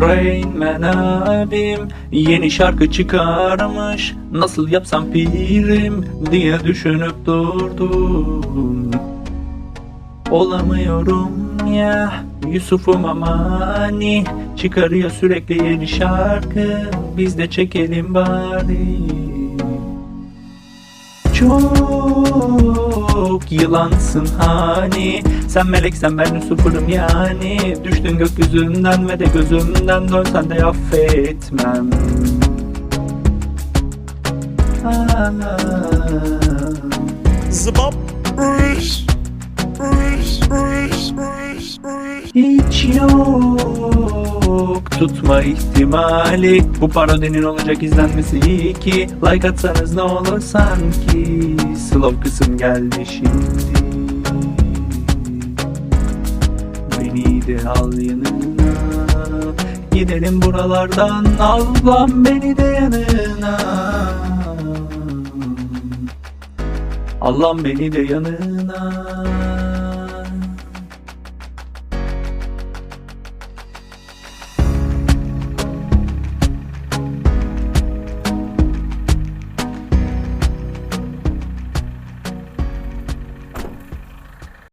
Rain Man abim yeni şarkı çıkarmış. Nasıl yapsam pirim diye düşünüp durdum. Olamıyorum ya Yusuf'um amani Çıkarıyor sürekli yeni şarkı Biz de çekelim bari çok yılansın hani Sen meleksen ben Lucifer'ım yani Düştün gökyüzünden ve de gözümden Dönsen de affetmem. Zıbap. Hiç yok tutma ihtimali. Bu parodinin olacak izlenmesi iyi ki. Like atsanız ne olur sanki. Slow kısım geldi şimdi. Beni de al yanına. Gidelim buralardan. Allah'ım beni de yanına. Allah'ım beni de yanına